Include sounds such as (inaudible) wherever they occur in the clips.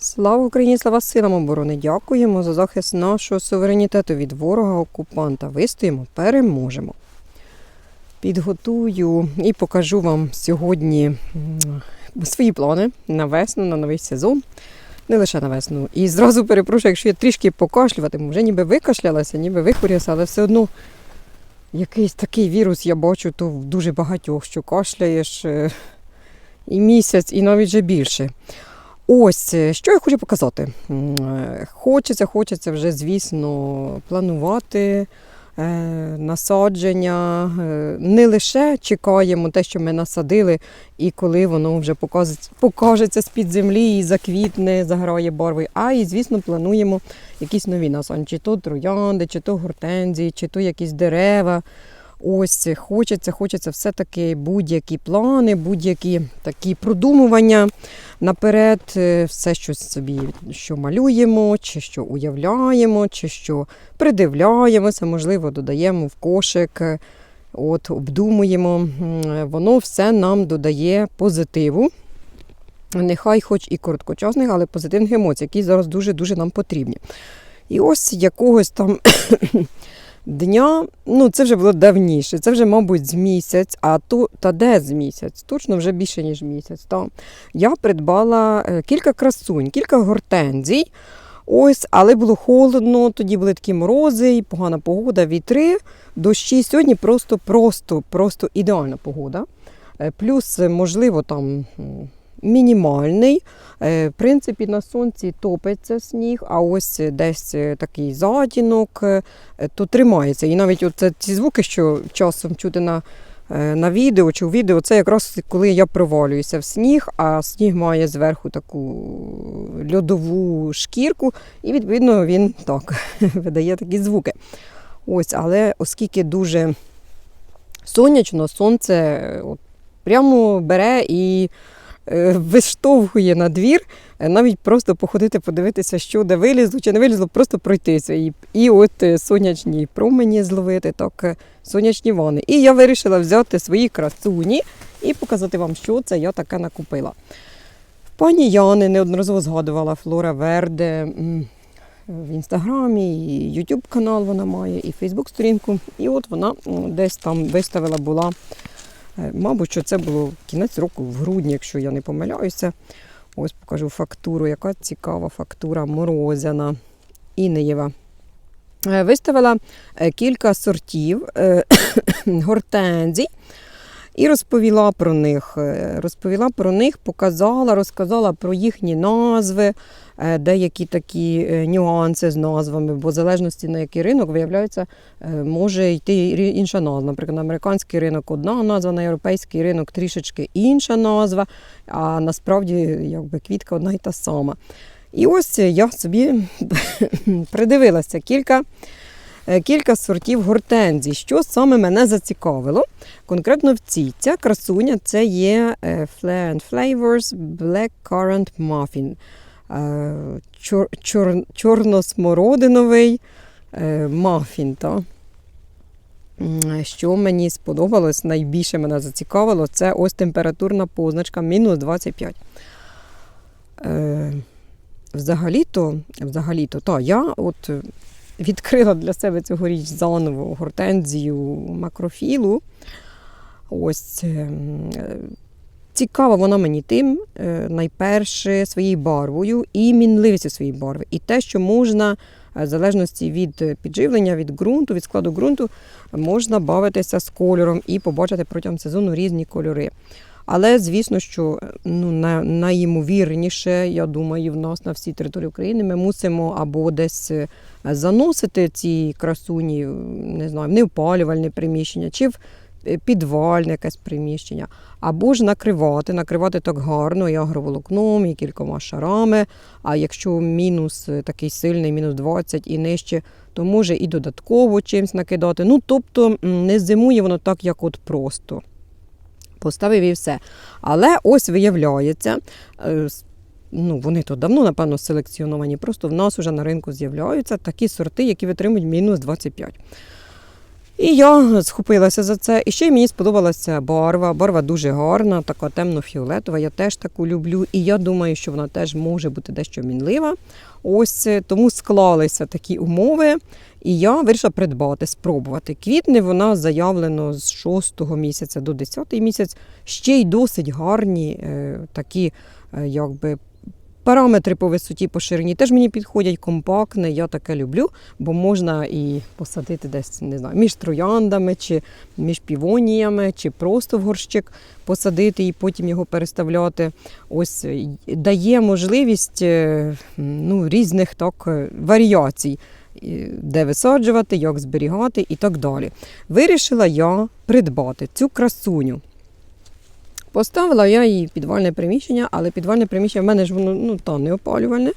Слава Україні, слава силам оборони! Дякуємо за захист нашого суверенітету від ворога-окупанта. Вистоїмо, переможемо. Підготую і покажу вам сьогодні свої плани на весну, на новий сезон. Не лише на весну. І зразу перепрошую, якщо я трішки покашлюватиму, вже ніби викашлялася, ніби вихворілася, але все одно якийсь такий вірус я бачу, то в дуже багатьох, що кашляєш е, і місяць, і навіть вже більше. Ось, е, що я хочу показати. Е, Хочеться, хочеться вже, звісно, планувати е, насадження. Не лише чекаємо те, що ми насадили, і коли воно вже покажеться з-під землі і заквітне, заграє барви, а і, звісно, плануємо якісь нові насадження, чи то троянди, чи то гортензії, чи то якісь дерева. Ось хочеться, хочеться все-таки будь-які плани, будь-які такі продумування наперед, е, все щось собі, що малюємо, чи що уявляємо, чи що придивляємося, можливо, додаємо в кошик, е, от, обдумуємо. Воно все нам додає позитиву. Нехай хоч і короткочасних, але позитивних емоцій, які зараз дуже-дуже нам потрібні. І ось якогось там дня, ну це вже було давніше, це вже, мабуть, з місяць, а то та де з місяць? Точно вже більше, ніж місяць. Та. Я придбала е, кілька красунь, кілька гортензій. Ось, але було холодно, тоді були такі морози, і погана погода, вітри, дощі. Сьогодні просто, просто, ідеальна погода. Е, Плюс, е, можливо, там мінімальний. Е, В принципі, на сонці топиться сніг, а ось десь е, такий затінок, е, то тримається. І навіть оце ці звуки, що часом чути на, на відео чи у відео, це якраз коли я провалююся в сніг, а сніг має зверху таку льодову шкірку, і відповідно він так (laughs) видає такі звуки. Ось, але оскільки дуже сонячно, сонце от, прямо бере і виштовхує на двір, е, навіть просто походити, подивитися, що де вилізло чи не вилізло, просто пройтися. І, і от е, сонячні промені зловити, так, е, сонячні вани. І я вирішила взяти свої красуні і показати вам, що це я таке накупила. Пані Яни неодноразово згадувала Флора Верде. В інстаграмі, і YouTube канал вона має, і Фейсбук сторінку. І от вона десь там виставила була Е, Мабуть, що це було кінець року, в грудні, якщо я не помиляюся. Ось покажу фактуру, яка цікава фактура морозяна Інеєва. Е, Виставила е, кілька сортів е, (coughs) гортензій і розповіла про них. Е, Розповіла про них, показала, розказала про їхні назви, е, деякі такі е, нюанси з назвами, бо в залежності на який ринок, виявляється, може йти інша назва. Наприклад, на американський ринок одна назва, на європейський ринок трішечки інша назва, а насправді якби квітка одна й та сама. І ось я собі (laughs) придивилася кілька, кілька сортів гортензій, що саме мене зацікавило. Конкретно в цій ця красуня це є е, Flair and Flavors Black Currant Muffin. Е, Чор, чор, чорносмородиновий е, мафін. Та? Що мені сподобалось, найбільше мене зацікавило, це ось температурна позначка мінус 25. Е, взагалі-то, взагалі-то, та, я от е, відкрила для себе цьогоріч заново гортензію макрофілу. Ось ем, цікава вона мені тим, е, найперше, своєю барвою і мінливістю своєї барви. І те, що можна, е, в залежності від підживлення, від ґрунту, від складу ґрунту, можна бавитися з кольором і побачити протягом сезону різні кольори. Але звісно, що ну, на, найімовірніше, я думаю, в нас на всій території України ми мусимо або десь е, заносити ці красуні, не знаю, в неопалювальне приміщення, чи в е, підвальне якесь приміщення, або ж накривати, накривати так гарно і агроволокном, і кількома шарами. А якщо мінус е, такий сильний, мінус 20 і нижче, то може і додатково чимось накидати. Ну, тобто не зимує воно так, як от просто. Поставив і все. Але ось виявляється, е, ну, вони тут давно, напевно, селекціоновані. Просто в нас вже на ринку з'являються такі сорти, які витримують мінус 25. І я схопилася за це. І ще й мені сподобалася барва. Барва дуже гарна, така темно-фіолетова. Я теж таку люблю. І я думаю, що вона теж може бути дещо мінлива. Ось е, тому склалися такі умови. І я вирішила придбати, спробувати. Квітне вона заявлено з 6 місяця до 10 місяць. Ще й досить гарні е, такі, е, якби. Параметри по висоті, по ширині теж мені підходять компактне, я таке люблю, бо можна і посадити десь не знаю, між трояндами, чи між півоніями, чи просто в горщик посадити і потім його переставляти. Ось е, дає можливість е, ну, різних так, е, варіацій, де висаджувати, як зберігати і так далі. Вирішила я придбати цю красуню. Поставила я її підвальне приміщення, але підвальне приміщення в мене ж воно ну, там не опалювальне,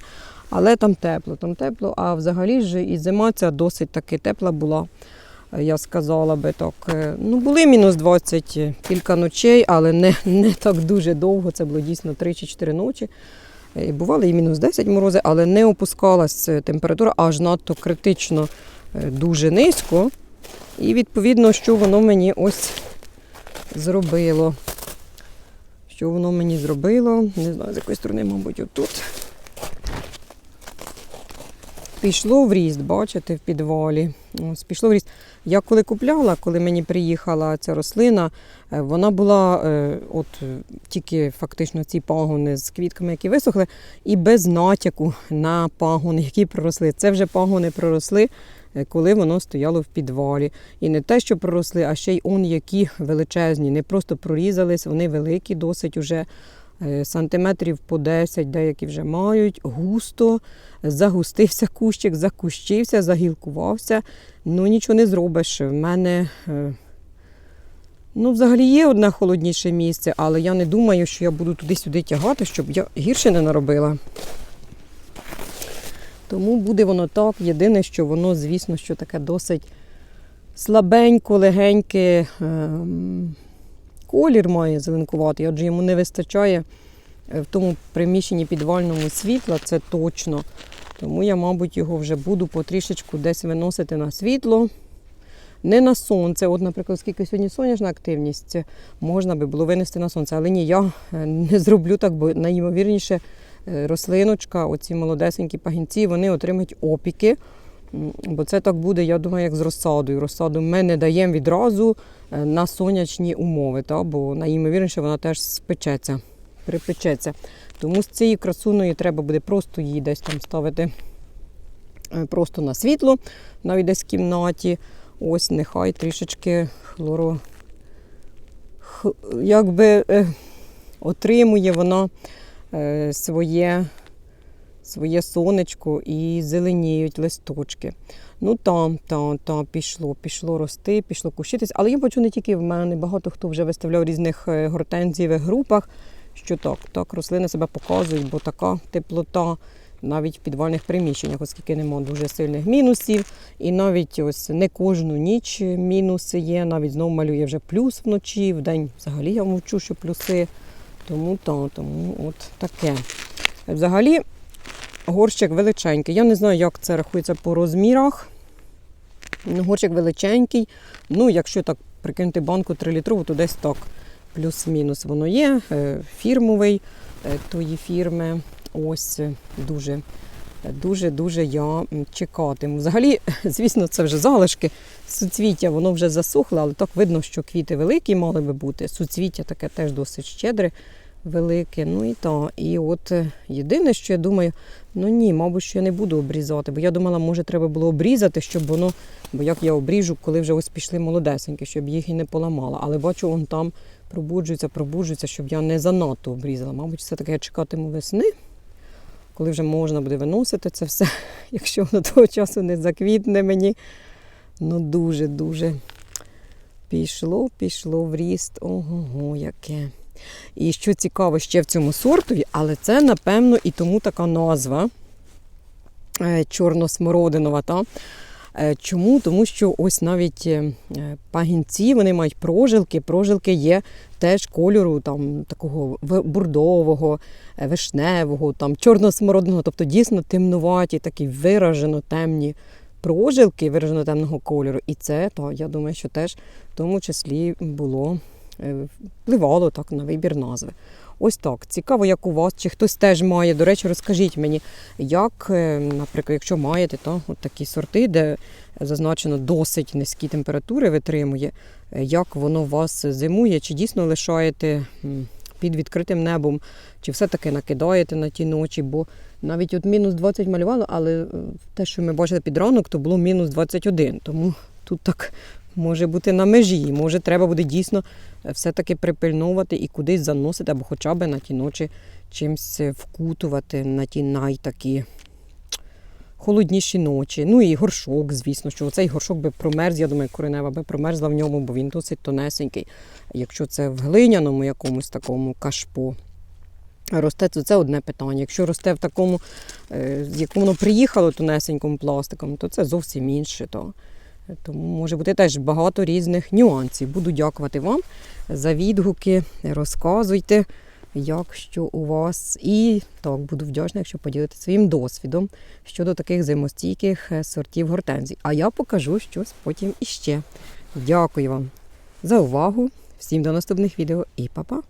але там тепло, там тепло. А взагалі ж і зима ця досить таки тепла була. Я сказала би так. Е, Ну, були мінус 20 кілька ночей, але не, не так дуже довго. Це було дійсно 3 чи 4 ночі. Е, Бували і мінус 10 морози, але не опускалась е, температура аж надто критично дуже низько. І відповідно, що воно мені ось зробило. Що воно мені зробило? Не знаю, з якої сторони, мабуть, отут. Пішло в ріст, бачите, в підвалі. Ось, пішло в ріст. Я коли купляла, коли мені приїхала ця рослина, е, вона була е, от е, тільки фактично ці пагони з квітками, які висохли, і без натяку на пагони, які проросли. Це вже пагони проросли, коли воно стояло в підвалі. І не те, що проросли, а ще й он які величезні. Не просто прорізались, вони великі, досить уже е, сантиметрів по 10, деякі вже мають, густо, загустився кущик, закущився, загілкувався. Ну нічого не зробиш. В мене. е, Ну, взагалі є одне холодніше місце, але я не думаю, що я буду туди-сюди тягати, щоб я гірше не наробила. Тому буде воно так. Єдине, що воно, звісно, що таке досить слабенько, легеньке. ем, Колір має зеленкуватий, адже йому не вистачає е, в тому приміщенні підвальному світла, це точно. Тому я, мабуть, його вже буду потрішечку десь виносити на світло. Не на сонце. От, наприклад, оскільки сьогодні сонячна активність, можна би було винести на сонце. Але ні, я е, не зроблю так, бо найімовірніше рослиночка, оці молодесенькі пагінці, вони отримають опіки. Бо це так буде, я думаю, як з розсадою. Розсаду ми не даємо відразу е, на сонячні умови, та? бо найімовірніше вона теж спечеться, припечеться. Тому з цією красуною треба буде просто її десь там ставити е, просто на світло, навіть десь в кімнаті. Ось нехай трішечки хлоро. х- Якби е, отримує вона е, своє, своє сонечко і зеленіють листочки. Ну там, там, там пішло, пішло рости, пішло кущитись. Але я бачу не тільки в мене, багато хто вже виставляв в різних е, гортензієвих групах, що так, так, рослини себе показують, бо така теплота навіть в підвальних приміщеннях, оскільки нема дуже сильних мінусів. І навіть ось не кожну ніч мінуси є, навіть знову малює вже плюс вночі, в день взагалі я мовчу, що плюси. Тому та, тому от таке. Взагалі, горщик величенький. Я не знаю, як це рахується по розмірах. Горщик величенький. Ну, якщо так прикинути банку 3 літрову, то десь так. Плюс-мінус воно є. е, Фірмовий е, тої фірми. Ось е, дуже. Дуже-дуже я чекатиму. Взагалі, (laughs) звісно, це вже залишки. Суцвіття, воно вже засохло, але так видно, що квіти великі мали би бути. Суцвіття таке теж досить щедре, велике. Ну і та. І от е, єдине, що я думаю, ну ні, мабуть, що я не буду обрізати. Бо я думала, може, треба було обрізати, щоб воно, бо як я обріжу, коли вже ось пішли молодесенькі, щоб їх і не поламала. Але бачу, он там пробуджується, пробуджується, щоб я не занадто обрізала. Мабуть, все-таки я чекатиму весни коли вже можна буде виносити це все, (laughs) якщо воно того часу не заквітне мені. Ну дуже-дуже пішло, пішло в ріст. Ого, яке. І що цікаво ще в цьому сортові, але це, напевно, і тому така назва е, чорносмородинова. Та? Е, Чому? Тому що ось навіть е, пагінці вони мають прожилки. Прожилки є теж кольору там, такого бурдового, вишневого, там, чорно-смородного, тобто дійсно темнуваті, такі виражено темні прожилки виражено темного кольору. І це, то, я думаю, що теж в тому числі було впливало так на вибір назви. Ось так. Цікаво, як у вас, чи хтось теж має. До речі, розкажіть мені, як, е, наприклад, якщо маєте то, от такі сорти, де зазначено досить низькі температури витримує, е, як воно вас зимує, чи дійсно лишаєте під відкритим небом, чи все-таки накидаєте на ті ночі, бо навіть от мінус 20 малювало, але е, те, що ми бачили під ранок, то було мінус 21. Тому тут так може бути на межі. Може, треба буде дійсно е, все-таки припильнувати і кудись заносити, або хоча б на ті ночі чимось е, вкутувати на ті найтакі холодніші ночі. Ну і горшок, звісно, що цей горшок би промерз, я думаю, коренева би промерзла в ньому, бо він досить тонесенький. Якщо це в глиняному якомусь такому кашпо. Росте, то це одне питання. Якщо росте в такому, е, з якому воно приїхало тонесеньким пластиком, то це зовсім інше. То. Тому може бути теж багато різних нюансів. Буду дякувати вам за відгуки. Розказуйте, як що у вас. І так, буду вдячна, якщо поділитися своїм досвідом щодо таких зимостійких е, сортів гортензій. А я покажу щось потім іще. Дякую вам за увагу. Всім до наступних відео і па-па!